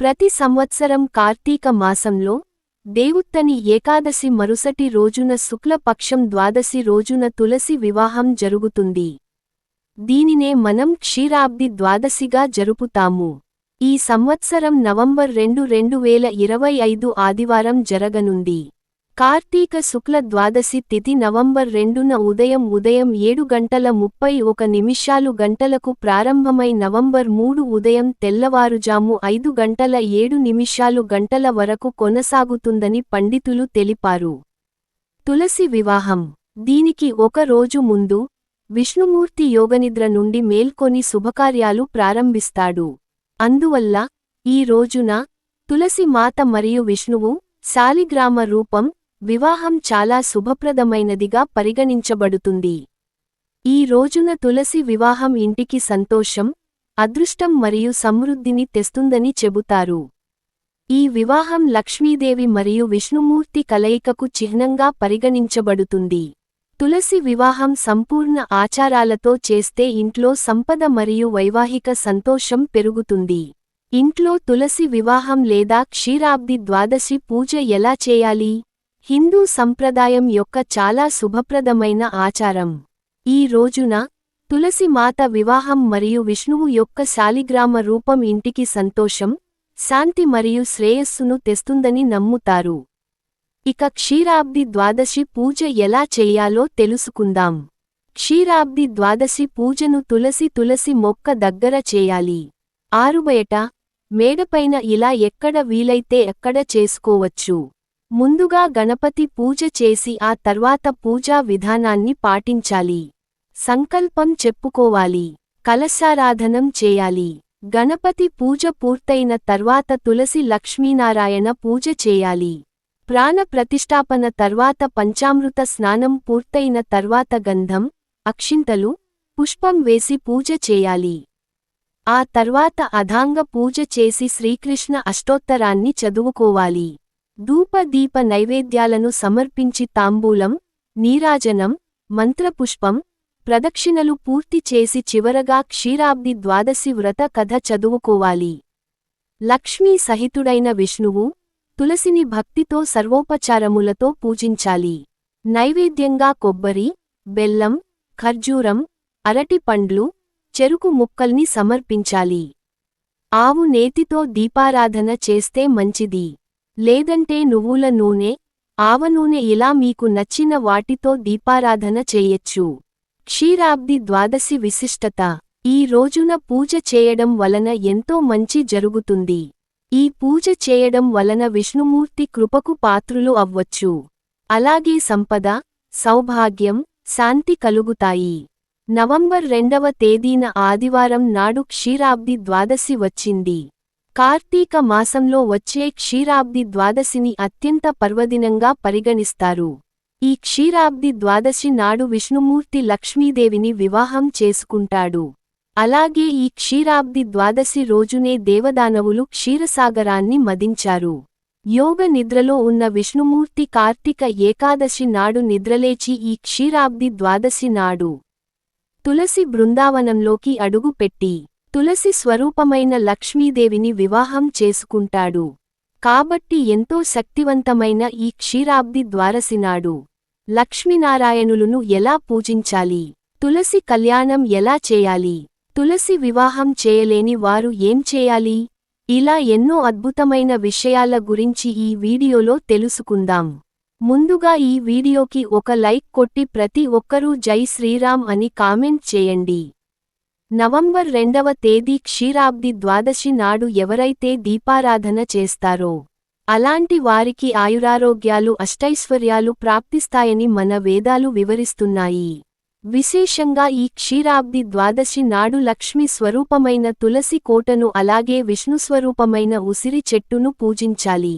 ప్రతి సంవత్సరం కార్తీక మాసంలో దేవుత్తని ఏకాదశి మరుసటి రోజున శుక్లపక్షం ద్వాదశి రోజున తులసి వివాహం జరుగుతుంది. దీనినే మనం క్షీరాబ్ది ద్వాదశిగా జరుపుతాము. ఈ సంవత్సరం నవంబర్ రెండు రెండు వేల ఇరవై ఐదు ఆదివారం జరగనుంది. కార్తీక శుక్ల ద్వాదశి తిథి నవంబర్ రెండున ఉదయం ఉదయం ఏడు గంటల ముప్పై ఒక నిమిషాలు గంటలకు ప్రారంభమై నవంబర్ మూడు ఉదయం తెల్లవారుజాము ఐదు గంటల ఏడు నిమిషాలు గంటల వరకు కొనసాగుతుందని పండితులు తెలిపారు. తులసి వివాహం. దీనికి ఒక రోజు ముందు విష్ణుమూర్తి యోగనిద్ర నుండి మేల్కొని శుభకార్యాలు ప్రారంభిస్తాడు. అందువల్ల ఈ రోజున తులసి మాత మరియు విష్ణువు శాలిగ్రామ రూపం వివాహం చాలా శుభప్రదమైనదిగా పరిగణించబడుతుంది. ఈ రోజున తులసి వివాహం ఇంటికి సంతోషం అదృష్టం మరియు సమృద్ధిని తెస్తుందని చెబుతారు. ఈ వివాహం లక్ష్మీదేవి మరియు విష్ణుమూర్తి కలయికకు చిహ్నంగా పరిగణించబడుతుంది. తులసి వివాహం సంపూర్ణ ఆచారాలతో చేస్తే ఇంట్లో సంపద మరియు వైవాహిక సంతోషం పెరుగుతుంది. ఇంట్లో తులసి వివాహం లేదా క్షీరాబ్ది ద్వాదశి పూజ ఎలా చేయాలి? హిందూ సంప్రదాయం యొక్క చాలా శుభప్రదమైన ఆచారం. ఈ రోజున తులసి మాత వివాహం మరియు విష్ణువు యొక్క శాలిగ్రామ రూపం ఇంటికి సంతోషం శాంతి మరియు శ్రేయస్సును తెస్తుందని నమ్ముతారు. ఇక క్షీరాబ్ది ద్వాదశి పూజ ఎలా చేయాలో తెలుసుకుందాం. క్షీరాబ్ది ద్వాదశి పూజను తులసి తులసి మొక్క దగ్గర చేయాలి. ఆరుబయట మేడపైన ఇలా ఎక్కడ వీలైతే ఎక్కడ చేసుకోవచ్చు. ముందుగా గణపతి పూజ చేసి ఆ తర్వాత పూజా విధానాన్ని పాటించాలి. సంకల్పం చెప్పుకోవాలి. కలశారాధనం చేయాలి. గణపతి పూజ పూర్తయిన తర్వాత తులసి లక్ష్మీనారాయణ పూజ చేయాలి. ప్రాణ ప్రతిష్టాపన తర్వాత పంచామృత స్నానం పూర్తయిన తర్వాత గంధం అక్షింతలు పుష్పం వేసి పూజ చేయాలి. ఆ తర్వాత అధాంగ పూజ చేసి శ్రీకృష్ణ అష్టోత్తరాన్ని చదువుకోవాలి. ధూపదీప నైవేద్యాలను సమర్పించి తాంబూలం నీరాజనం మంత్రపుష్పం ప్రదక్షిణలు పూర్తి చేసి చివరగా క్షీరాబ్ది ద్వాదశి వ్రత కథ చదువుకోవాలి. లక్ష్మీ సహితుడైన విష్ణువు తులసిని భక్తితో సర్వోపచారములతో పూజించాలి. నైవేద్యంగా కొబ్బరి బెల్లం ఖర్జూరం అరటి పండ్లు చెరుకు ముక్కల్ని సమర్పించాలి. ఆవు నేతితో దీపారాధన చేస్తే మంచిది. లేదంటే నువ్వుల నూనె ఆవనూనె ఇలా మీకు నచ్చిన వాటితో దీపారాధన చేయొచ్చు. క్షీరాబ్ది ద్వాదశి విశిష్టత. ఈ రోజున పూజ చేయడం వలన ఎంతో మంచి జరుగుతుంది. ఈ పూజ చేయడం వలన విష్ణుమూర్తి కృపకు పాత్రులు అవ్వచ్చు. అలాగే సంపద సౌభాగ్యం శాంతి కలుగుతాయి. నవంబర్ రెండవ తేదీన ఆదివారం నాడు క్షీరాబ్ది ద్వాదశి వచ్చింది. కార్తీక మాసంలో వచ్చే క్షీరాబ్ది ద్వాదశిని అత్యంత పర్వదినంగా పరిగణిస్తారు. ఈ క్షీరాబ్ది ద్వాదశి నాడు విష్ణుమూర్తి లక్ష్మీదేవిని వివాహం చేసుకుంటాడు. అలాగే ఈ క్షీరాబ్ది ద్వాదశి రోజునే దేవదానవులు క్షీరసాగరాన్ని మదించారు. యోగ నిద్రలో ఉన్న విష్ణుమూర్తి కార్తీక ఏకాదశి నాడు నిద్రలేచి ఈ క్షీరాబ్ది ద్వాదశి నాడు తులసి బృందావనంలోకి అడుగుపెట్టి తులసి స్వరూపమైన లక్ష్మీదేవిని వివాహం చేసుకుంటాడు. కాబట్టి ఎంతో శక్తివంతమైన ఈ క్షీరాబ్ది ద్వారసినాడు. లక్ష్మీనారాయణులును ఎలా పూజించాలి? తులసి కళ్యాణం ఎలా చేయాలి? తులసి వివాహం చేయలేని వారు ఏం చేయాలి? ఇలా ఎన్నో అద్భుతమైన విషయాల గురించి ఈ వీడియోలో తెలుసుకుందాం. ముందుగా ఈ వీడియోకి ఒక లైక్ కొట్టి ప్రతి ఒక్కరూ జై శ్రీరామ్ అని కామెంట్ చేయండి. నవంబర్ రెండవ తేదీ క్షీరాబ్ది ద్వాదశి నాడు ఎవరైతే దీపారాధన చేస్తారో అలాంటి వారికి ఆయురారోగ్యాలు అష్టైశ్వర్యాలు ప్రాప్తిస్తాయని మన వేదాలు వివరిస్తున్నాయి. విశేషంగా ఈ క్షీరాబ్ది ద్వాదశి నాడు లక్ష్మి స్వరూపమైన తులసి కోటను అలాగే విష్ణుస్వరూపమైన ఉసిరి చెట్టును పూజించాలి.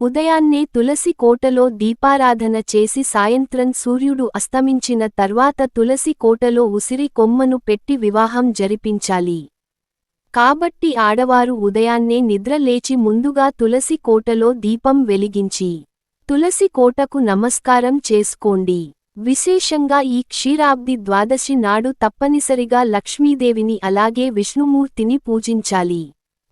ఉదయాన్నే తులసి కోటలో దీపారాధన చేసి సాయంత్రం సూర్యుడు అస్తమించిన తర్వాత తులసి కోటలో ఉసిరి కొమ్మను పెట్టి వివాహం జరిపించాలి. కాబట్టి ఆడవారు ఉదయాన్నే నిద్రలేచి ముందుగా తులసి కోటలో దీపం వెలిగించి తులసి కోటకు నమస్కారం చేసుకోండి. విశేషంగా ఈ క్షీరాబ్ది ద్వాదశి నాడు తప్పనిసరిగా లక్ష్మీదేవిని అలాగే విష్ణుమూర్తిని పూజించాలి.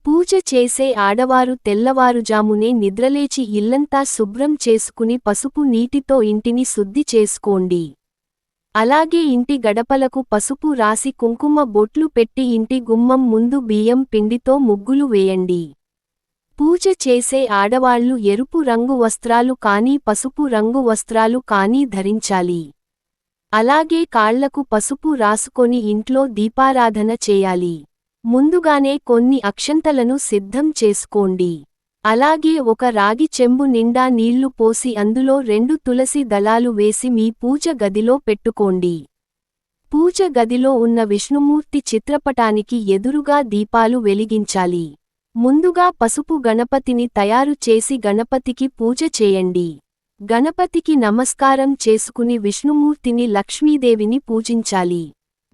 పూజ చేసే ఆడవారు తెల్లవారుజామునే నిద్రలేచి ఇల్లంతా శుభ్రం చేసుకుని పసుపు నీటితో ఇంటిని శుద్ధి చేసుకోండి. అలాగే ఇంటి గడపలకు పసుపు రాసి కుంకుమ బొట్లు పెట్టి ఇంటి గుమ్మం ముందు బియ్యం పిండితో ముగ్గులు వేయండి. పూజ చేసే ఆడవాళ్ళు ఎరుపు రంగు వస్త్రాలు కానీ పసుపు రంగు వస్త్రాలు కానీ ధరించాలి. అలాగే కాళ్ళకు పసుపు రాసుకొని ఇంట్లో దీపారాధన చేయాలి. ముందుగానే కొన్ని అక్షంతలను సిద్ధం చేసుకోండి. అలాగే ఒక రాగి చెంబు నిండా నీళ్ళు పోసి అందులో రెండు తులసి దళాలు వేసి మీ పూజ గదిలో పెట్టుకోండి. పూజ గదిలో ఉన్న విష్ణుమూర్తి చిత్రపటానికి ఎదురుగా దీపాలు వెలిగించాలి. ముందుగా పసుపు గణపతిని తయారు చేసి గణపతికి పూజ చేయండి. గణపతికి నమస్కారం చేసుకుని విష్ణుమూర్తిని లక్ష్మీదేవిని పూజించాలి.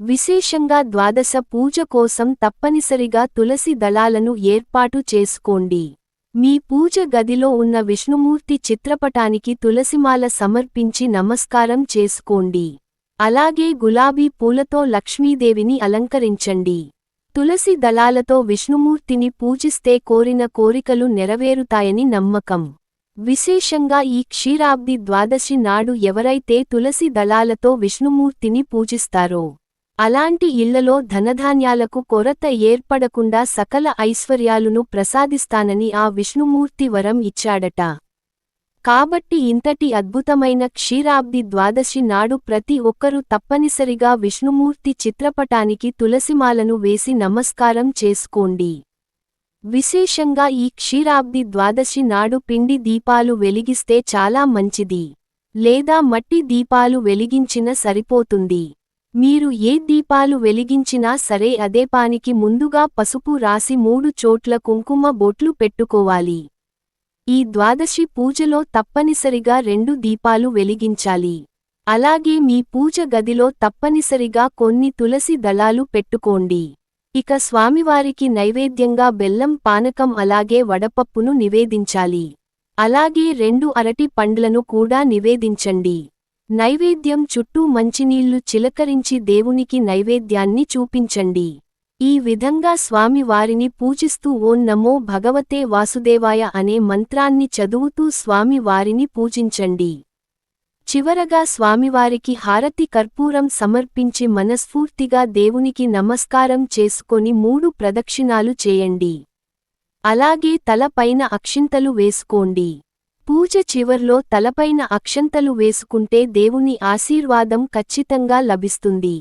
విశేషంగా ద్వాదశ పూజ కోసం తప్పనిసరిగా తులసి దళాలను ఏర్పాటు చేసుకోండి. మీ పూజ గదిలో ఉన్న విష్ణుమూర్తి చిత్రపటానికి తులసిమాల సమర్పించి నమస్కారం చేసుకోండి. అలాగే గులాబీ పూలతో లక్ష్మీదేవిని అలంకరించండి. తులసి దళాలతో విష్ణుమూర్తిని పూజిస్తే కోరిన కోరికలు నెరవేరుతాయని నమ్మకం. విశేషంగా ఈ క్షీరాబ్ది ద్వాదశి నాడు ఎవరైతే తులసి దళాలతో విష్ణుమూర్తిని పూజిస్తారో అలాంటి ఇళ్ళలో ధనధాన్యాలకు కొరత ఏర్పడకుండా సకల ఐశ్వర్యాలును ప్రసాదిస్తానని ఆ విష్ణుమూర్తి వరం ఇచ్చాడట. కాబట్టి ఇంతటి అద్భుతమైన క్షీరాబ్ది ద్వాదశి నాడు ప్రతి ఒక్కరూ తప్పనిసరిగా విష్ణుమూర్తి చిత్రపటానికి తులసిమాలను వేసి నమస్కారం చేసుకోండి. విశేషంగా ఈ క్షీరాబ్ది ద్వాదశి నాడు పిండి దీపాలు వెలిగిస్తే చాలా మంచిది. లేదా మట్టి దీపాలు వెలిగించిన సరిపోతుంది. మీరు ఏ దీపాలు వెలిగించినా సరే అదే పానికి ముందుగా పసుపు రాసి మూడు చోట్ల కుంకుమ బొట్లు పెట్టుకోవాలి. ఈ ద్వాదశి పూజలో తప్పనిసరిగా రెండు దీపాలు వెలిగించాలి. అలాగే మీ పూజ గదిలో తప్పనిసరిగా కొన్ని తులసి దళాలు పెట్టుకోండి. ఇక స్వామివారికి నైవేద్యంగా బెల్లం పానకం అలాగే వడపప్పును నివేదించాలి. అలాగే రెండు అరటి పండ్లను కూడా నివేదించండి. నైవేద్యం చుట్టూ మంచినీళ్ళు చిలకరించి దేవునికి నైవేద్యాన్ని చూపించండి. ఈ విధంగా స్వామి వారిని పూజిస్తూ ఓం నమో భగవతే వాసుదేవాయ అనే మంత్రాన్ని చదువుతూ స్వామి వారిని పూజించండి. చివరగా స్వామివారికి హారతి కర్పూరం సమర్పించి మనస్ఫూర్తిగా దేవునికి నమస్కారం చేసుకొని మూడు ప్రదక్షిణాలు చేయండి. అలాగే తలపైన అక్షింతలు వేసుకోండి. పూజ చివర్లో తలపైన అక్షంతలు వేసుకుంటే దేవుని ఆశీర్వాదం ఖచ్చితంగా లభిస్తుంది.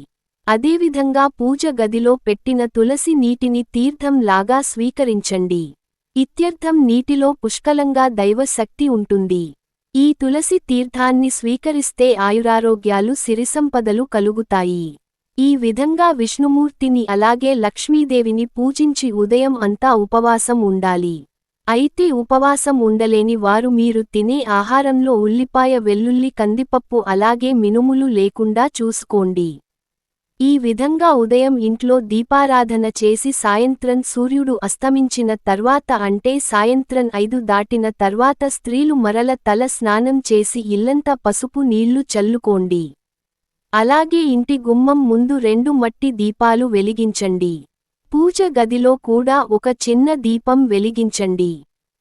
అదేవిధంగా పూజ గదిలో పెట్టిన తులసి నీటిని తీర్థం లాగా స్వీకరించండి. ఇత్యర్థం నీటిలో పుష్కలంగా దైవశక్తి ఉంటుంది. ఈ తులసి తీర్థాన్ని స్వీకరిస్తే ఆయురారోగ్యాలు సిరిసంపదలు కలుగుతాయి. ఈ విధంగా విష్ణుమూర్తిని అలాగే లక్ష్మీదేవిని పూజించి ఉదయం అంతా ఉపవాసం ఉండాలి. అయితే ఉపవాసం ఉండలేని వారు మీరు తినే ఆహారంలో ఉల్లిపాయ వెల్లుల్లి కందిపప్పు అలాగే మినుములు లేకుండా చూసుకోండి. ఈ విధంగా ఉదయం ఇంట్లో దీపారాధన చేసి సాయంత్రం సూర్యుడు అస్తమించిన తర్వాత అంటే సాయంత్రం ఐదు దాటిన తర్వాత స్త్రీలు మరల తల స్నానం చేసి ఇల్లంతా పసుపు నీళ్ళు చల్లుకోండి. అలాగే ఇంటి గుమ్మం ముందు రెండు మట్టి దీపాలు వెలిగించండి. పూజ గదిలో కూడా ఒక చిన్న దీపం వెలిగించండి.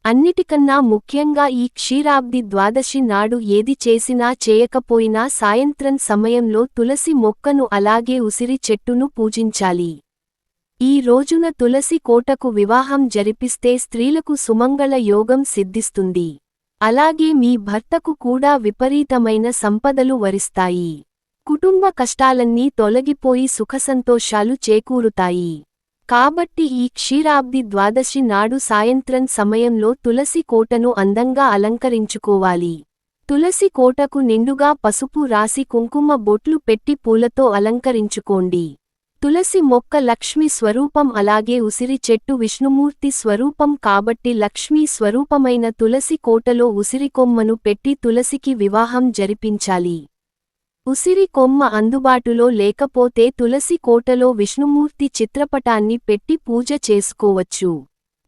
అన్నిటికన్నా ముఖ్యంగా ఈ క్షీరాబ్ది ద్వాదశి నాడు ఏది చేసినా చేయకపోయినా సాయంత్రం సమయంలో తులసి మొక్కను అలాగే ఉసిరి చెట్టును పూజించాలి. ఈ రోజున తులసి కోటకు వివాహం జరిపిస్తే స్త్రీలకు సుమంగళ యోగం సిద్ధిస్తుంది. అలాగే మీ భర్తకు కూడా విపరీతమైన సంపదలు వరిస్తాయి. కుటుంబ కష్టాలన్నీ తొలగిపోయి సుఖసంతోషాలు చేకూరుతాయి. కాబట్టి ఈ క్షీరాబ్ది ద్వాదశి నాడు సాయంత్రం సమయంలో తులసి కోటను అందంగా అలంకరించుకోవాలి. తులసి కోటకు నిండుగా పసుపు రాసి కుంకుమ బొట్లు పెట్టి పూలతో అలంకరించుకోండి. తులసి మొక్క లక్ష్మి స్వరూపం అలాగే ఉసిరి చెట్టు విష్ణుమూర్తి స్వరూపం కాబట్టి లక్ష్మీ స్వరూపమైన తులసి కోటలో ఉసిరికొమ్మను పెట్టి తులసికి వివాహం జరిపించాలి. ఉసిరి కొమ్మ అందుబాటులో లేకపోతే తులసి కోటలో విష్ణుమూర్తి చిత్రపటాన్ని పెట్టి పూజ చేసుకోవచ్చు.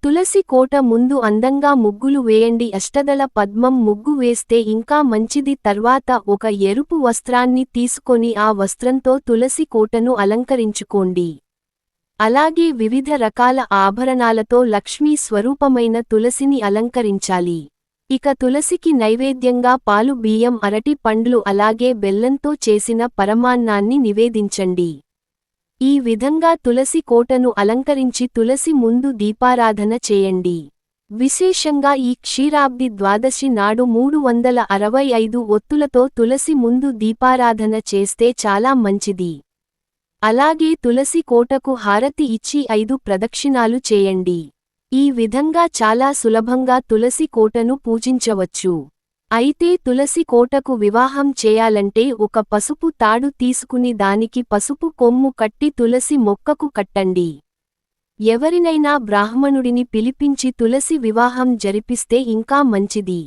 తులసి కోట ముందు అందంగా ముగ్గులు వేయండి. అష్టదళ పద్మం ముగ్గు వేస్తే ఇంకా మంచిది. తర్వాత ఒక ఎరుపు వస్త్రాన్ని తీసుకొని ఆ వస్త్రంతో తులసి కోటను అలంకరించుకోండి. అలాగే వివిధ రకాల ఆభరణాలతో లక్ష్మీ స్వరూపమైన తులసిని అలంకరించాలి. ఇక తులసికి నైవేద్యంగా పాలు బియ్యం అరటి పండ్లు అలాగే బెల్లంతో చేసిన పరమాన్నాన్ని నివేదించండి. ఈ విధంగా తులసి కోటను అలంకరించి తులసి ముందు దీపారాధన చేయండి. విశేషంగా ఈ క్షీరాబ్ది ద్వాదశి నాడు మూడు వందల అరవై ఐదు ఒత్తులతో తులసి ముందు దీపారాధన చేస్తే చాలా మంచిది. అలాగే తులసి కోటకు హారతి ఇచ్చి ఐదు ప్రదక్షిణాలు చేయండి. ఈ విధంగా చాలా సులభంగా తులసి కోటను పూజించవచ్చు. అయితే తులసి కోటకు వివాహం చేయాలంటే ఒక పసుపు తాడు తీసుకుని దానికి పసుపు కొమ్ము కట్టి తులసి మొక్కకు కట్టండి. ఎవరినైనా బ్రాహ్మణుడిని పిలిపించి తులసి వివాహం జరిపిస్తే ఇంకా మంచిది.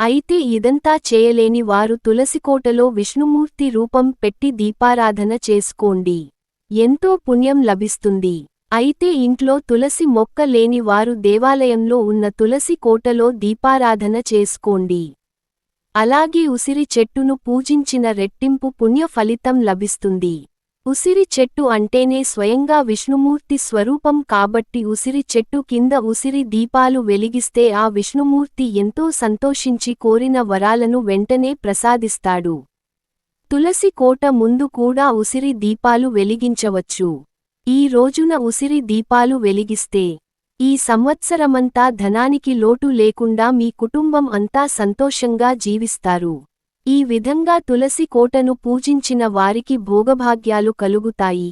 అయితే ఇదంతా చేయలేని వారు తులసికోటలో విష్ణుమూర్తి రూపం పెట్టి దీపారాధన చేసుకోండి. ఎంతో పుణ్యం లభిస్తుంది. అయితే ఇంట్లో తులసి మొక్క లేని వారు దేవాలయంలో ఉన్న తులసి కోటలో దీపారాధన చేసుకోండి. అలాగే ఉసిరి చెట్టును పూజించిన రెట్టింపు పుణ్య ఫలితం లభిస్తుంది. ఉసిరి చెట్టు అంటేనే స్వయంగా విష్ణుమూర్తి స్వరూపం కాబట్టి ఉసిరి చెట్టు కింద ఉసిరి దీపాలు వెలిగిస్తే ఆ విష్ణుమూర్తి ఎంతో సంతోషించి కోరిన వరాలను వెంటనే ప్రసాదిస్తాడు. తులసి కోట ముందు కూడా ఉసిరి దీపాలు వెలిగించవచ్చు. ఈ రోజున ఉసిరి దీపాలు వెలిగిస్తే ఈ సంవత్సరమంతా ధనానికి లోటు లేకుండా మీ కుటుంబం అంతా సంతోషంగా జీవిస్తారు. ఈ విధంగా తులసి కోటను పూజించిన వారికి భోగభాగ్యాలు కలుగుతాయి.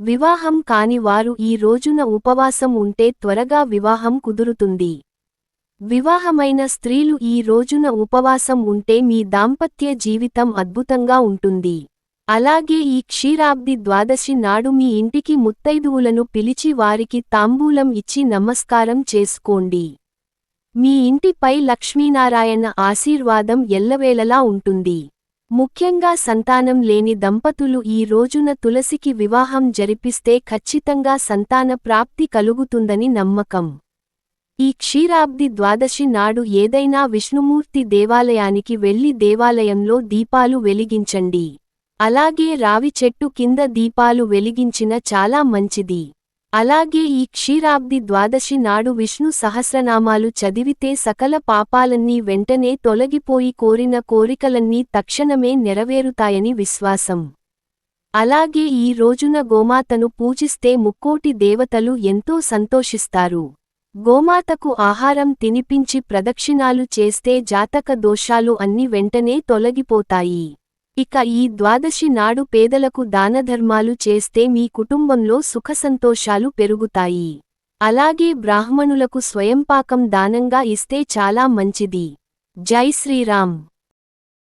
వివాహం కాని వారు ఈ రోజున ఉపవాసం ఉంటే త్వరగా వివాహం కుదురుతుంది. వివాహమైన స్త్రీలు ఈ రోజున ఉపవాసం ఉంటే మీ దాంపత్య జీవితం అద్భుతంగా ఉంటుంది. అలాగే ఈ క్షీరాబ్ది ద్వాదశి నాడు మీ ఇంటికి ముత్తైదువులను పిలిచి వారికి తాంబూలం ఇచ్చి నమస్కారం చేసుకోండి. మీ ఇంటిపై లక్ష్మీనారాయణ ఆశీర్వాదం ఎల్లవేళలా ఉంటుంది. ముఖ్యంగా సంతానం లేని దంపతులు ఈ రోజున తులసికి వివాహం జరిపిస్తే ఖచ్చితంగా సంతాన ప్రాప్తి కలుగుతుందని నమ్మకం. ఈ క్షీరాబ్ది ద్వాదశి నాడు ఏదైనా విష్ణుమూర్తి దేవాలయానికి వెళ్ళి దేవాలయంలో దీపాలు వెలిగించండి. అలాగే రావి చెట్టు కింద దీపాలు వెలిగించిన చాలా మంచిది. అలాగే ఈ క్షీరాబ్ది ద్వాదశి నాడు విష్ణు సహస్రనామాలు చదివితే సకల పాపాలన్నీ వెంటనే తొలగిపోయి కోరిన కోరికలన్నీ తక్షణమే నెరవేరుతాయని విశ్వాసం. అలాగే ఈ రోజున గోమాతను పూజిస్తే ముక్కోటి దేవతలు ఎంతో సంతోషిస్తారు. గోమాతకు ఆహారం తినిపించి ప్రదక్షిణాలు చేస్తే జాతక దోషాలు అన్ని వెంటనే తొలగిపోతాయి. ఇక ఈ ద్వాదశి నాడు పేదలకు దానధర్మాలు చేస్తే మీ కుటుంబంలో సుఖసంతోషాలు పెరుగుతాయి. అలాగే బ్రాహ్మణులకు స్వయంపాకం దానంగా ఇస్తే చాలా మంచిది. జై శ్రీరామ్.